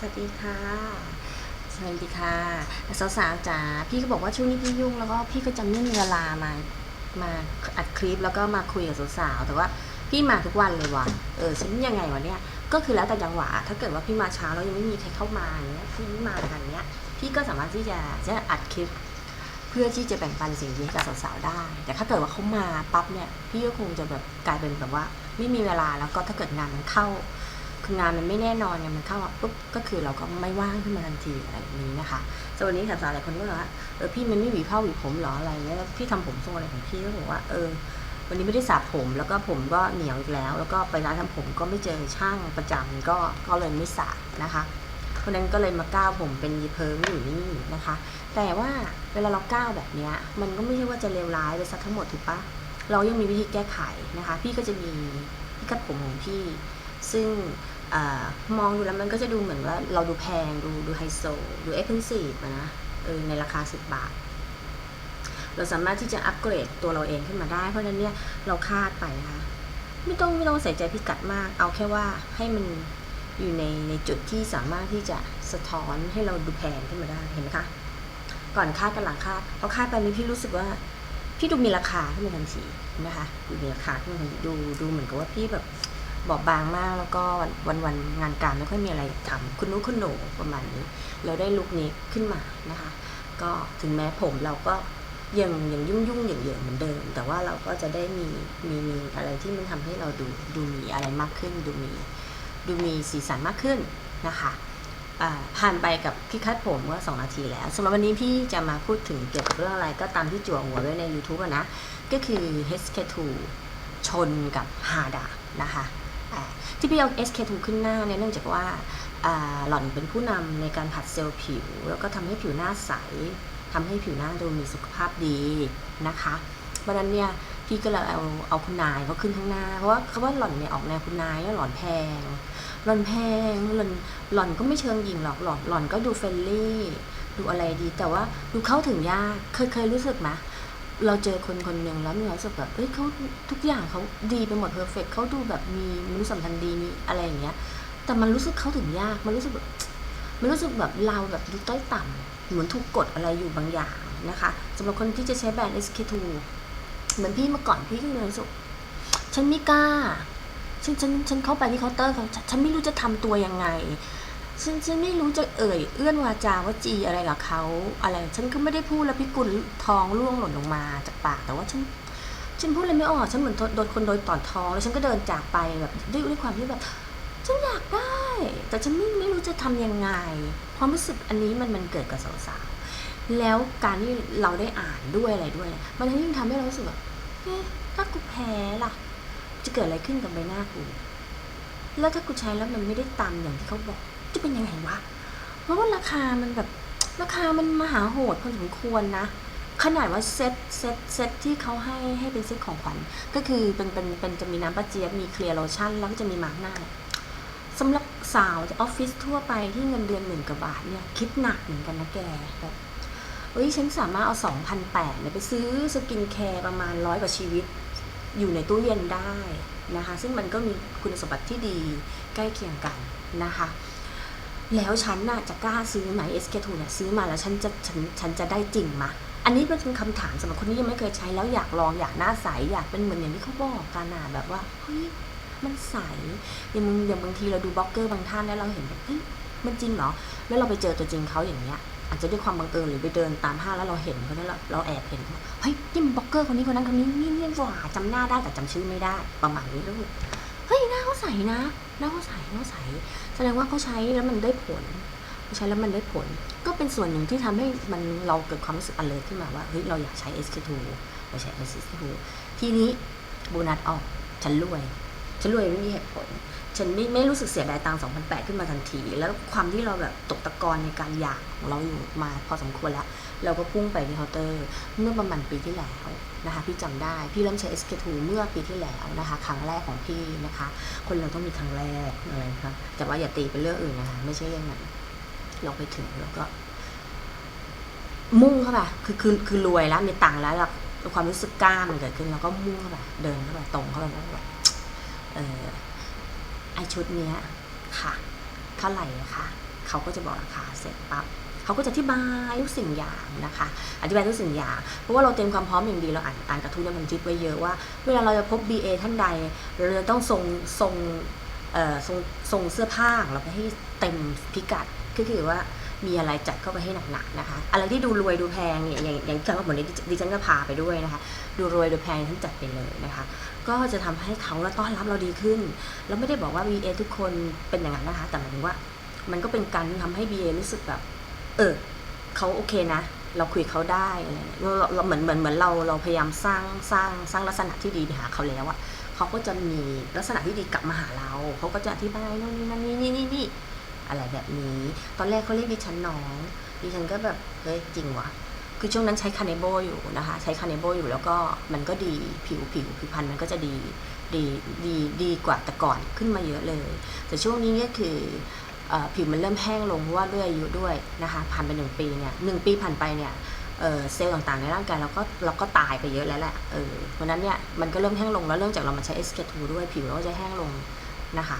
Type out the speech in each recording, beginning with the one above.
สวัสดีค่ะ สวัสดีค่ะ สาวๆจ๋า พี่ก็บอกว่าช่วงนี้พี่ยุ่งแล้วก็พี่ก็จะไม่มีเวลามา มาอัดคลิปแล้วก็มาคุยกับสาวๆ แต่ว่าพี่มาทุกวันเลยว่ะ เออฉันยังไงวะเนี่ย ก็คือแล้วแต่จังหวะ ถ้าเกิดว่าพี่มาเช้าแล้วยังไม่มีใครเข้ามาเงี้ยพี่ไม่มากันเนี้ย พี่ก็สามารถที่จะจะอัดคลิป เพื่อที่จะแบ่งปันสิ่งดีให้กับสาวๆ ได้ แต่ถ้าเกิดว่าเขามาปั๊บเนี่ย พี่ก็คงจะแบบกลายเป็นแบบว่า ไม่มีเวลาแล้วก็ถ้าเกิดงานมันเข้า คืองานมันไม่แน่นอนไงมันเข้ามาปุ๊บก็คือเราก็ไม่ว่างขึ้นมาทันทีอะไรแบบนี้นะคะส่วนวันนี้สาวๆหลายคนก็บอกว่าเออพี่มันไม่หวีผ้าหวีผมหรออะไรเงี้ยแล้วพี่ทำผมทรงอะไรของพี่ก็บอกว่าเออวันนี้ไม่ได้สระผมแล้วก็ผมก็เหนียวอีกแล้ว แล้วก็ไปร้านทำผมก็ไม่เจอช่างประจำก็ก็เลยไม่สระนะคะเพราะนั้นก็เลยมาก้าวผมเป็นยีเพิงอยู่นี่นะคะ แต่ว่าเวลาเราก้าวแบบเนี้ยมันก็ไม่ใช่ว่าจะเลวร้ายไปซะทั้งหมดถูกปะเรายังมีวิธีแก้ไขนะคะ พี่ก็จะมีที่คัดผมของพี่ ซึ่งออมองดูแล้วมันก็จะดูเหมือนว่าเราดูแพงดูดูไฮโซ ดูเอ็กซ์เพนซีฟนะเออในราคา 10 บาท เราสามารถที่จะอัปเกรดตัวเราเองขึ้นมาได้ เพราะฉะนั้นเนี่ยเราคาดไปนะคะไม่ต้องไม่ต้องใส่ใจพิกัดมาก เอาแค่ว่าให้มันอยู่ในในจุดที่สามารถที่จะสะท้อนให้เราดูแพงขึ้นมาได้เห็นไหมคะก่อนคาดกับหลังคาดพอคาดไปนี้พี่รู้สึกว่าพี่ดูมีราคาขึ้นมาทันทีนะคะดูมีราคาขึ้นมาทันทีดูดูเหมือนกับว่าพี่แบบ บอบบางมากแล้วก็วันวันวนงานการไม่ค่อยมีอะไรทำคุณนุ้คุณหนูประมาณนี้เราได้ลุคนี้ขึ้นมานะคะ ก็ถึงแม้ผมเราก็ยังยังยุ่งยุ่งเหยิงเหยิงเหมือนเดิม แต่ว่าเราก็จะได้มีมีมีอะไรที่มันทำให้เราดูดูมีอะไรมากขึ้น ดูมีดูมีสีสันมากขึ้นนะคะผ่านไปกับพี่คัดผมเมื่อ2นาทีแล้วสำหรับวันนี้พี่จะมาพูดถึงเกี่ยวกับเรื่องอะไรก็ตามที่จั่วหัวไว้ใน YouTube นะ ก็คือ HK2 ชนกับฮาดานะคะ ที่พี่เอา SK2 ขึ้นหน้าเนี่ยเนื่องจากว่าหล่อนเป็นผู้นำในการผัดเซลล์ผิว แล้วก็ทำให้ผิวหน้าใสทำให้ผิวหน้าดูมีสุขภาพดีนะคะเพราะนั้นเนี่ยพี่ก็เลยเอาเอาคุณนายเขาขึ้นข้างหน้า เพราะว่าคำว่าหล่อนเนี่ยออกแนวคุณนายแล้วหล่อนแพง หล่อนแพงหล่อนหล่อนก็ไม่เชิงหญิงหรอกหล่อนหล่อนก็ดูเฟรนลี่ ดูอะไรดี แต่ว่าดูเข้าถึงยากเคยเคยรู้สึกไหม เราเจอคนคนหนึ่งแล้วมีความรู้สึกแบบเอ้ยเขาทุกอย่างเขาดีไปหมดเพอร์เฟกเขาดูแบบมีมนุษยสัมพันธ์ดีมีอะไรอย่างเงี้ย แต่มันรู้สึกเขาถึงยาก มันรู้สึกแบบมันรู้สึกแบบเราแบบดูต้อยต่ำเหมือนถูกกดอะไรอยู่บางอย่างนะคะสำหรับคนที่จะใช้แบรนด์ SK2 เหมือนพี่เมื่อก่อนพี่ก็เลยรู้สึกฉันไม่กล้าฉันฉันฉันเข้าไปที่เคาน์เตอร์เขาฉันฉันไม่รู้จะทำตัวยังไง ฉันฉันไม่รู้จะเอ่ยเอื้อนวาจาว่าจีอะไรกับเขาอะไร ฉันก็ไม่ได้พูดแล้วพี่กุลทองร่วงหล่นลงมาจากปากแต่ว่าฉันฉันพูดอะไรไม่ออกฉันเหมือนโดนคนโดนต่อนทองแล้วฉันก็เดินจากไปแบบด้วยด้วยความที่แบบฉันอยากได้ แต่ฉันไม่ไม่รู้จะทำยังไง ความรู้สึกอันนี้มันมันเกิดกับสาวๆแล้วการที่เราได้อ่านด้วยอะไรด้วย มันยิ่งทำให้เรารู้สึกแบบเอ๊ะถ้ากูแพ้ล่ะ จะเกิดอะไรขึ้นกับใบหน้ากูแล้วถ้ากูใช้แล้วมันไม่ได้ตามอย่างที่เขาบอก จะเป็นยังไงวะเพราะว่าราคามันแบบราคามันมหาโหดพอสมควรนะ ขนาดว่าเซตเซตเซตที่เขาให้ให้เป็นเซตของขวัญก็คือเป็นเป็นเป็นจะมีน้ำปลาเจี๊ยบมีเคลียร์โลชั่น แล้วก็จะมีมาร์กหน้าสำหรับสาวออฟฟิศทั่วไปที่เงินเดือนหมื่นกว่าบาทเนี่ยคิดหนักเหมือนกันนะแกแบบเอ้ยฉันสามารถเอาสองพันแปดเนี่ยไปซื้อสกินแคร์ประมาณร้อยกว่าชีวิต อยู่ในตู้เย็นได้นะคะ ซึ่งมันก็มีคุณสมบัติที่ดีใกล้เคียงกันนะคะ แล้วฉันน่ะจะกล้าซื้อไหม SK2 เนี่ยซื้อมาแล้วฉันจะฉันฉันจะได้จริงมะอันนี้เป็นคำถามสำหรับคนที่ยังไม่เคยใช้แล้วอยากลองอยากหน้าใสอยากเป็นเหมือนอย่างที่เขาบอกกันน่ะแบบว่าเฮ้ยมันใสอย่างมึงอย่างบางทีเราดูบล็อกเกอร์บางท่านแล้วเราเห็นแบบเฮ้ยมันจริงเหรอแล้วเราไปเจอตัวจริงเขาอย่างเงี้ยอาจจะด้วยความบังเอิญหรือไปเดินตามห้างแล้วเราเห็นเพราะฉะนั้นเราเราแอบเห็นเฮ้ยนี่มันบล็อกเกอร์คนนี้คนนั้นคนนี้นี่นี่หว่าจำหน้าได้แต่จำชื่อไม่ได้ ประมาณนี้แล้วเฮ้ยหน้าเขาใสนะ หน้าเขาใสหน้าเขาใสแสดงว่าเขาใช้แล้วมันได้ผลใช้แล้วมันได้ผล ก็เป็นส่วนหนึ่งที่ทำให้มันเราเกิดความรู้สึก alert ขึ้นมาว่าเฮ้ยเราอยากใช้ SK2 เราใช้ SK2 ทีนี้โบนัสออกฉันรวยฉันรวยไม่มีเหตุผล ฉันไม่ไม่รู้สึกเสียดายตังค์2008 ขึ้นมาทันที แล้วความที่เราแบบตกตะกอนในการอยากของเราอยู่มาพอสมควรแล้ว เราก็พุ่งไปที่เคาน์เตอร์ เมื่อประมาณปีที่แล้วนะคะพี่จำได้ พี่เริ่มใช้ SK2 เมื่อปีที่แล้วนะคะ ครั้งแรกของพี่นะคะ คนเราต้องมีครั้งแรกอะไรนะคะแต่ว่าอย่าตีเป็นเรื่องอื่นนะคะไม่ใช่เรื่องนั้นเราไปถึงแล้วก็ มุ่งเข้าไปคือคือคือรวยแล้วมีตังค์แล้วแล้วความรู้สึกกล้ามันเกิดขึ้น แล้วก็มุ่งเข้าไปเดินเข้าไปตรงเข้าไปแล้วแบบเออ ไอชุดเนี้ยค่ะเท่าไหร่อะคะเขาก็จะบอกราคาเสร็จปั๊บเขาก็จะอธิบายทุกสิ่งอย่างนะคะ อธิบายทุกสิ่งอย่าง เพราะว่าเราเตรียมความพร้อมอย่างดีเราอ่านอ่านกระทู้ในบันทึกไว้เยอะว่า เวลาเราจะพบ BA ท่านใด เราจะต้องส่งส่งเอ่อส่งส่งเสื้อผ้าของเราไปให้เต็มพิกัดก็คือว่า มีอะไรจัดเข้าไปให้หนักๆนะคะ อะไรที่ดูรวยดูแพงเนี่ยอย่างอย่างที่ผมนี้ดิฉันก็พาไปด้วยนะคะ ดูรวยดูแพงท่านจัดไปเลยนะคะ ก็จะทำให้เขาแล้วต้อนรับเราดีขึ้น แล้วไม่ได้บอกว่า BA ทุกคนเป็นอย่างนั้นนะคะ แต่หมายถึงว่า มันก็เป็นการทำให้ BA รู้สึกแบบ เออเขาโอเคนะเราคุยเขาได้อะไรเงี้ยเราเหมือนเหมือนเหมือนเราเราพยายามสร้างสร้างสร้างลักษณะที่ดีหาเขาแล้วอะเขาก็จะมีลักษณะที่ดีกลับมาหาเรา เขาก็จะอธิบายโน่นนี่นั่นนี่นี่นี่ อะไรแบบนี้ ตอนแรกเขาเรียกดิฉันน้องดิฉันก็แบบเฮ้ยจริงวะคือช่วงนั้นใช้คาเนโบอยู่นะคะ ใช้คาเนโบอยู่แล้วก็มันก็ดีผิวผิวผิวพรรณมันก็จะดีดีดีดีกว่าแต่ก่อนขึ้นมาเยอะเลย แต่ช่วงนี้เนี่ยคืออผิวมันเริ่มแห้งลงเพราะว่าด้วยอายุด้วยนะคะผ่านไปหนึ่งปีเนี่ยหนึ่งปีผ่านไปเนี่ยเซลล์ต่างๆในร่างกายเราก็เราก็ตายไปเยอะแล้วแหละเออเพราะนั้นเนี่ยมันก็เริ่มแห้งลงแล้วเริ่มจากเรามาใช้ SK2 ด้วยผิวเราก็จะแห้งลงนะคะ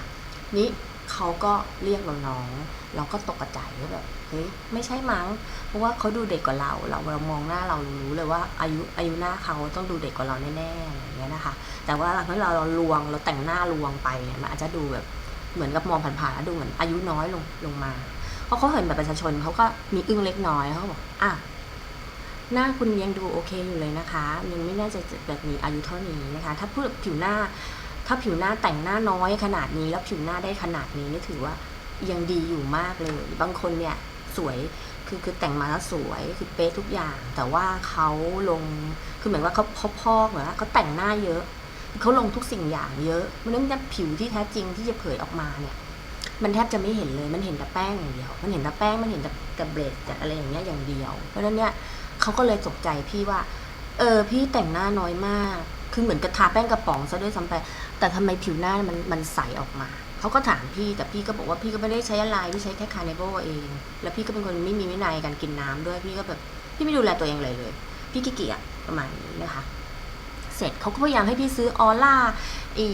นี้ เขาก็เรียกเราน้อง เราก็ตกใจว่าแบบเฮ้ยไม่ใช่มั้ง เพราะว่าเขาดูเด็กกว่าเรา เราเรามองหน้าเรารู้เลยว่าอายุอายุหน้าเขาต้องดูเด็กกว่าเราแน่ๆอย่างเงี้ยนะคะ แต่ว่าหลังจากเราเราลวงเราแต่งหน้าลวงไปเนี่ยมันอาจจะดูแบบเหมือนกับมองผ่านๆแล้วดูเหมือนอายุน้อยลงลงมาเพราะเขาเห็นแบบประชาชนเขาก็มีอึ้งเล็กน้อยเขาบอกอะหน้าคุณยังดูโอเคอยู่เลยนะคะ ยังไม่น่าจะแบบมีอายุเท่านี้นะคะ ถ้าพูดผิวหน้า ถ้าผิวหน้าแต่งหน้าน้อยขนาดนี้ แล้วผิวหน้าได้ขนาดนี้นี่ถือว่ายังดีอยู่มากเลย บางคนเนี่ยสวยคือคือแต่งมาแล้วสวยคือเป๊ะทุกอย่าง แต่ว่าเขาลงคือเหมือนว่าเขาเขาพอกเหมือนว่าเขาแต่งหน้าเยอะเขาลงทุกสิ่งอย่างเยอะมันนั้นจะผิวที่แท้จริงที่จะเผยออกมาเนี่ย มันแทบจะไม่เห็นเลยมันเห็นแต่แป้งอย่างเดียว มันเห็นแต่แป้งมันเห็นแต่แต่เบรดแต่อะไรอย่างเงี้ยอย่างเดียว เพราะฉะนั้นเนี่ยเขาก็เลยตกใจพี่ว่า เออพี่แต่งหน้าน้อยมาก คือเหมือนกระทาแป้งกระป๋องซะด้วยซ้ำไปแต่ทำไมผิวหน้ามันมันใสออกมาเขาก็ถามพี่แต่พี่ก็บอกว่าพี่ก็ไม่ได้ใช้อะไรพี่ใช้แค่คาร์เนโบเอง แล้วพี่ก็เป็นคนไม่มีวินัยการกินน้ำด้วยพี่ก็แบบพี่ไม่ดูแลตัวเองเลยเลย พี่ขี้เกียจประมาณนี้นะคะ เสร็จเขาก็พยายามให้พี่ซื้อออร่าอี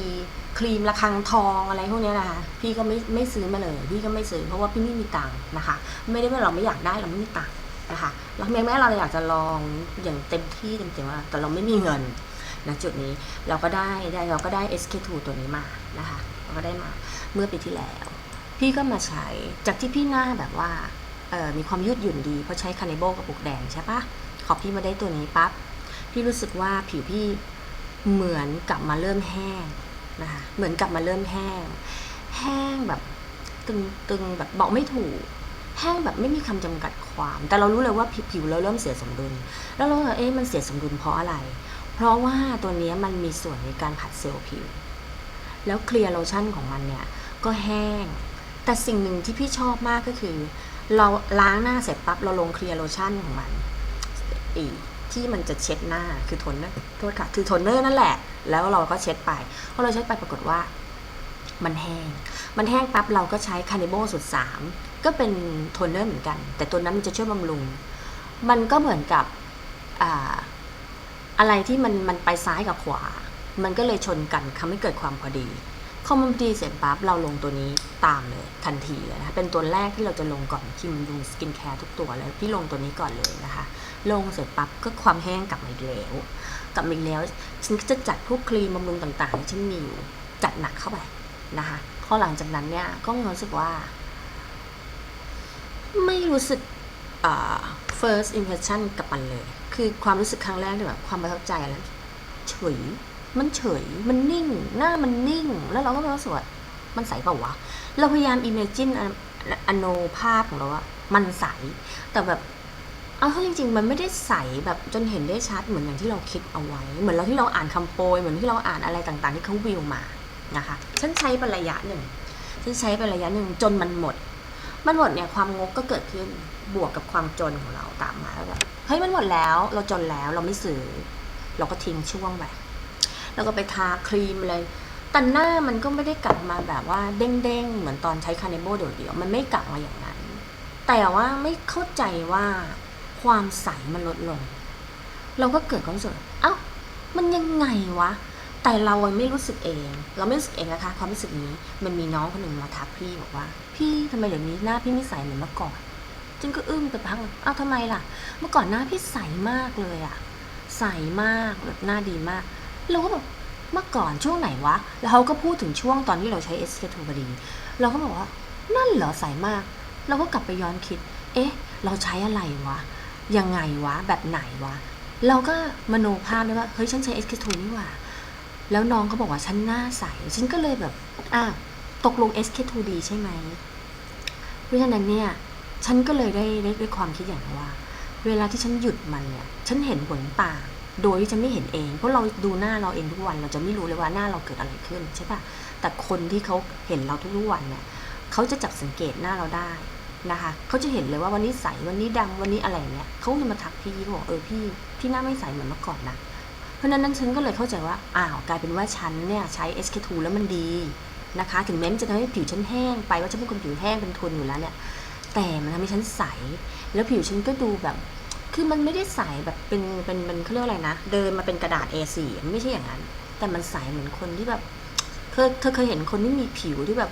ครีมระคังทองอะไรพวกนี้นะคะ พี่ก็ไม่ไม่ซื้อมาเลย พี่ก็ไม่ซื้อเพราะว่าพี่ไม่มีตังค์นะคะ ไม่ได้ว่าเราไม่อยากได้เราไม่มีตังค์นะคะแล้วแม้แม้เราอยากจะลองอย่างเต็มที่เต็มที่ว่าแต่เราไม่มีเงิน นะจุดนี้เราก็ได้ได้เราก็ได้ SK2 ตัวนี้มานะคะเราก็ได้มาเมื่อปีที่แล้ว พี่ก็มาใช้จากที่พี่หน้าแบบว่าเออมีความยืดหยุ่นดี เพราะใช้คาเนโบกับปุกแดงใช่ปะขอพี่มาได้ตัวนี้ปั๊บพี่รู้สึกว่าผิวพี่เหมือนกลับมาเริ่มแห้งนะคะเหมือนกลับมาเริ่มแห้ง แห้งแบบตึงตึงแบบบอกไม่ถูก แห้งแบบไม่มีคำจำกัดความ แต่เรารู้เลยว่าผิวผิวเราเริ่มเสียสมดุล แล้วเราเอ๊ะมันเสียสมดุลเพราะอะไร เพราะว่าตัวนี้มันมีส่วนในการผัดเซลล์ผิว แล้วเคลียร์โลชั่นของมันเนี่ยก็แห้ง แต่สิ่งหนึ่งที่พี่ชอบมากก็คือ เราล้างหน้าเสร็จปั๊บเราลงเคลียร์โลชั่นของมันอีที่มันจะเช็ดหน้าคือโทนเนอร์โทษค่ะคือโทนเนอร์นั่นแหละ แล้วเราก็เช็ดไปพอเราเช็ดไปปรากฏว่า มันแห้ง มันแห้งปั๊บเราก็ใช้คานิโบสุดสามก็เป็นโทนเนอร์เหมือนกัน แต่ตัวนั้นมันจะช่วยบำรุง มันก็เหมือนกับ อะไรที่มันมันไปซ้ายกับขวา มันก็เลยชนกันทำให้เกิดความพอดีพอมันดีเสร็จปั๊บเราลงตัวนี้ตามเลยทันทีเลยนะคะเป็นตัวแรกที่เราจะลงก่อนที่มันดูสกินแคร์ทุกตัวเลยพี่ลงตัวนี้ก่อนเลยนะคะ ลงเสร็จปั๊บก็ความแห้งกลับมาอีกแล้วกลับมาอีกแล้วฉันก็จะจัดพวกครีมบำรุงต่างๆที่ฉันมีอยู่จัดหนักเข้าไปนะคะพอหลังจากนั้นเนี่ยก็รู้สึกว่า ไม่รู้สึกอ่า first impression กับมันเลย คือความรู้สึกครั้งแรกเนี่ยแบบความประทับใจแล้วเฉย มันเฉย มันนิ่ง หน้ามันนิ่ง แล้วเราก็รู้สึกว่ามันใสเปล่าวะ เราพยายาม imagine ออโนภาพของเราว่ามันใส แต่แบบเอาเข้าจริงๆ มันไม่ได้ใสแบบจนเห็นได้ชัดเหมือนอย่างที่เราคิดเอาไว้ เหมือนเราที่เราอ่านคำโปรยเหมือนที่เราอ่านอะไรต่างๆ ที่เขาวิวมานะคะ ฉันใช้ประยะหนึ่ง ฉันใช้ประยะหนึ่งจนมันหมด มันหมดเนี่ยความงกก็เกิดขึ้นบวกกับความจนของเราตามมาแล้วแบบเฮ้ยมันหมดแล้วเราจนแล้วเราไม่ซื้อเราก็ทิ้งช่วงไปแล้วก็ไปทาครีมอะไรแต่หน้ามันก็ไม่ได้กลับมาแบบว่าเด้งๆ เหมือนตอนใช้คาเนโบเดี่ยวๆมันไม่กลับมาอย่างนั้น แต่ว่าไม่เข้าใจว่าความใสมันลดลง เราก็เกิดความรู้สึกเอ้ามันยังไงวะ แต่เราไม่รู้สึกเอง เราไม่รู้สึกเองนะคะ ความรู้สึกนี้มันมีน้องคนหนึ่งมาทักพี่บอกว่า พี่ทำไมเดี๋ยวนี้หน้าพี่ไม่ใสเหมือนเมื่อก่อนจึงก็อึ้งไปพักอ้าวทำไมล่ะ เมื่อก่อนหน้าพี่ใสมากเลยอะใสมากแบบหน้าดีมากเราก็แบบเมื่อก่อนช่วงไหนวะ แล้วเขาก็พูดถึงช่วงตอนที่เราใช้ SK2 พอดีเราก็บอกว่านั่นเหรอใสมาก เราก็กลับไปย้อนคิด เอ๊ะ เราใช้อะไรวะ ยังไงวะ แบบไหนวะ เราก็มโนภาพได้ว่า เฮ้ย ฉันใช้ SK2 นี่หว่า แล้วน้องเขาบอกว่าฉันหน้าใส ฉันก็เลยแบบ อ้าว ตกลง SK2 ดีใช่ไหม เพราะฉะนั้นเนี่ย ฉันก็เลยได้ได้ได้ความคิดอย่างว่า เวลาที่ฉันหยุดมันเนี่ย ฉันเห็นผลต่าง โดยที่ฉันไม่เห็นเอง เพราะเราดูหน้าเราเองทุกวัน เราจะไม่รู้เลยว่าหน้าเราเกิดอะไรขึ้นใช่ปะแต่คนที่เขาเห็นเราทุกๆวันเนี่ย เขาจะจับสังเกตหน้าเราได้นะคะเขาจะเห็นเลยว่าวันนี้ใส วันนี้ดำวันนี้อะไรเนี่ยเขาจะมาทักพี่เขาบอกเออพี่ พี่หน้าไม่ใสเหมือนเมื่อก่อนนะ ราะฉะนั้นฉันก็เลยเข้าใจว่าอ้าวกลายเป็นว่าฉันเนี่ยใช้ SK2 แล้วมันดีนะคะ ถึงแม้มันจะทำให้ผิวฉันแห้งไปว่าฉันเป็นคนผิวแห้งเป็นทนอยู่แล้วเนี่ยแต่มันทำให้ฉันใส แล้วผิวฉันก็ดูแบบ คือมันไม่ได้ใสแบบเป็นเป็นเป็นเขาเรียกอะไรนะ เดินมาเป็นกระดาษ A4 ไม่ใช่อย่างนั้น แต่มันใสเหมือนคนที่แบบเธอเธอเคยเห็นคนที่มีผิวที่แบบ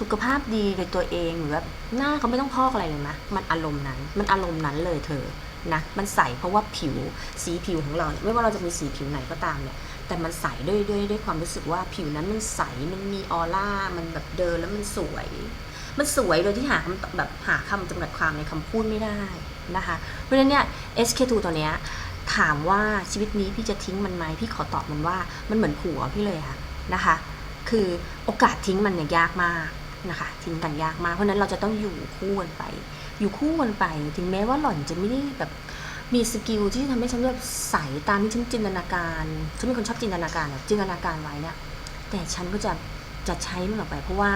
สุขภาพดีในตัวเองหรือแบบหน้าเขาไม่ต้องพอกอะไรเลยมะมันอารมณ์นั้น มันอารมณ์นั้นเลยเธอ นะมันใสเพราะว่าผิวสีผิวของเราเนี่ยไม่ว่าเราจะมีสีผิวไหนก็ตามเนี่ยแต่มันใสด้วยด้วยด้วยความรู้สึกว่าผิวนั้นมันใสมันมีออร่ามันแบบเดินแล้วมันสวย มันสวยโดยที่หาคำแบบหาคำจำกัดความในคำพูดไม่ได้นะคะ เพราะฉะนั้นเนี่ย SK2 ตัวเนี้ยถามว่าชีวิตนี้พี่จะทิ้งมันไหมพี่ขอตอบมันว่ามันเหมือนผัวพี่เลยค่ะนะคะ คือโอกาสทิ้งมันเนี่ยยากมากนะคะ ทิ้งกันยากมากเพราะฉะนั้นเราจะต้องอยู่คู่กันไป อยู่คู่กันไป ถึงแม้ว่าหล่อนจะไม่ได้แบบมีสกิลที่ทำให้ฉันแบบใสตามที่ฉันจินตนาการฉันเป็นคนชอบจินตนาการจินตนาการไว้เนี่ยแต่ฉันก็จะจะใช้มันออกไป เพราะว่า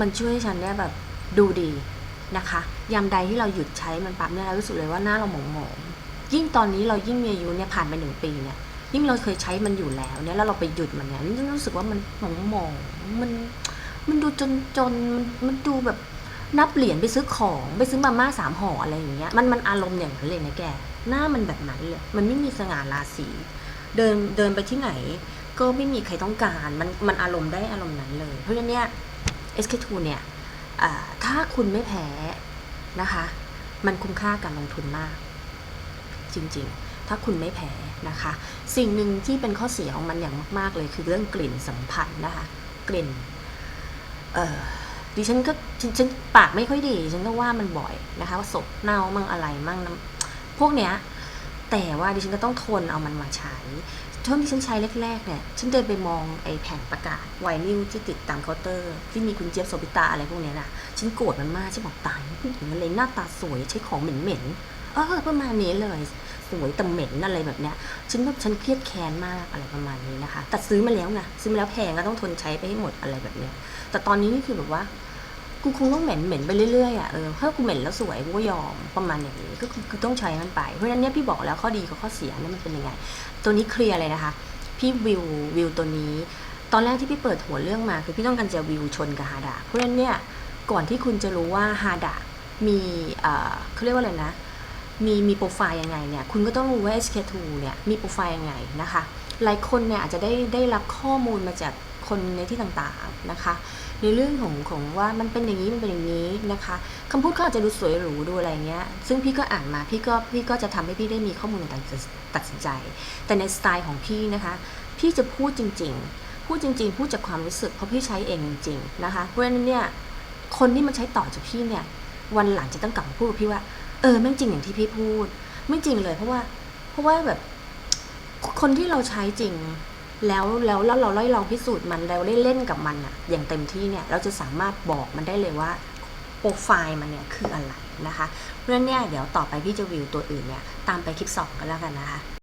มันช่วยให้ฉันเนี่ยแบบดูดีนะคะยามใดที่เราหยุดใช้มันปั๊บเนี่ยเรารู้สึกเลยว่าหน้าเราหมองหมองๆยิ่งตอนนี้เรายิ่งมีอายุเนี่ยผ่านไปหนึ่งปีเนี่ยยิ่งเราเคยใช้มันอยู่แล้วเนี่ยแล้วเราไปหยุดมันเนี่ยยิ่งรู้สึกว่ามันหมองหมองๆมันมันดูจนจนๆมันมันดูแบบ นับเหรียญไปซื้อของไปซื้อมาม่าสามห่ออะไรอย่างเงี้ยมันมันอารมณ์อย่างนั้นเลยนะแก หน้ามันแบบนั้นเลยมันไม่มีสง่าราศีเดินเดินไปที่ไหน ก็ไม่มีใครต้องการมันมันอารมณ์ได้อารมณ์นั้นเลย เพราะฉะนั้นเนี่ย SK2 เนี่ยถ้าคุณไม่แพ้นะคะ มันคุ้มค่าการลงทุนมาก จริงๆ ถ้าคุณไม่แพ้นะคะ สิ่งหนึ่งที่เป็นข้อเสียของมันอย่างมาก ๆ เลยคือเรื่องกลิ่นสัมผัสนะคะ กลิ่น เอ่อ ดิฉันก็ฉันฉันปากไม่ค่อยดีฉันก็ว่ามันบ่อยนะคะว่าศพเน่ามั่งอะไรมั่งน้ำพวกเนี้ยแต่ว่าดิฉันก็ต้องทนเอามันมาใช้ช่วงที่ฉันใช้แรกๆเนี่ย ฉันเดินไปมองไอ้แผ่นประกาศไวนิลที่ติดตามเคาน์เตอร์ ที่มีคุณเจี๊ยบโสบิตาอะไรพวกเนี้ยน่ะ ฉันโกรธมันมากฉันบอกตายผู้หญิงอะไรหน้าตาสวยใช้ของเหม็นๆ เออประมาณนี้เลย สวยแต่เหม็นอะไรแบบเนี้ย ฉันแบบฉันเครียดแค้นมากอะไรประมาณนี้นะคะ แต่ซื้อมาแล้วไงซื้อมาแล้วแพงก็ต้องทนใช้ไปให้หมดอะไรแบบเนี้ย แต่ตอนนี้นี่คือแบบว่า กูคงต้องเหม็นเหม็นไปเรื่อยๆอะเออถ้ากูเหม็นแล้วสวยกูก็ยอมประมาณอย่างนี้ก็คือต้องใช้มันไปเพราะฉะนั้นเนี่ยพี่บอกแล้วข้อดีกับข้อเสียเนี่ยมันเป็นยังไง ตัวนี้เคลียร์เลยนะคะ พี่วิววิวตัวนี้ ตอนแรกที่พี่เปิดหัวเรื่องมา คือพี่ต้องการจะวิวชนกับฮาดาเพราะฉะนั้นเนี่ยก่อนที่คุณจะรู้ว่าฮาดามีเอ่อเขาเรียกว่าอะไรนะมีมีโปรไฟล์ยังไงเนี่ยคุณก็ต้องรู้ว่า SK2 เนี่ยมีโปรไฟล์ยังไงนะคะ หลายคนเนี่ยอาจจะได้ได้รับข้อมูลมาจากคนในที่ต่างๆนะคะ ในเรื่องของของว่ามันเป็นอย่างนี้มันเป็นอย่างนี้นะคะคำพูดเขาอาจจะดูสวยหรูดูอะไรเงี้ย ซึ่งพี่ก็อ่านมาพี่ก็พี่ก็จะทำให้พี่ได้มีข้อมูลในการตัดสินใจ แต่ในสไตล์ของพี่นะคะ พี่จะพูดจริง ๆ พูดจริง ๆ พูดจากความรู้สึกเพราะพี่ใช้เองจริงๆนะคะ เพราะฉะนั้นเนี่ยคนที่มาใช้ต่อจากพี่เนี่ยวันหลังจะต้องกลับมาพูดกับพี่ว่า เออแม่งจริงอย่างที่พี่พูด ไม่จริงเลยเพราะว่า เพราะว่าแบบคนที่เราใช้จริง แล้วแล้วแล้วเราได้ลองพิสูจน์มันแล้วได้เล่นกับมันอะอย่างเต็มที่เนี่ยเราจะสามารถบอกมันได้เลยว่าโปรไฟล์มันเนี่ยคืออะไรนะคะเพราะฉะนั้นเนี่ยเดี๋ยวต่อไปพี่จะวิวตัวอื่นเนี่ยตามไปคลิปสองกันแล้วกันนะคะ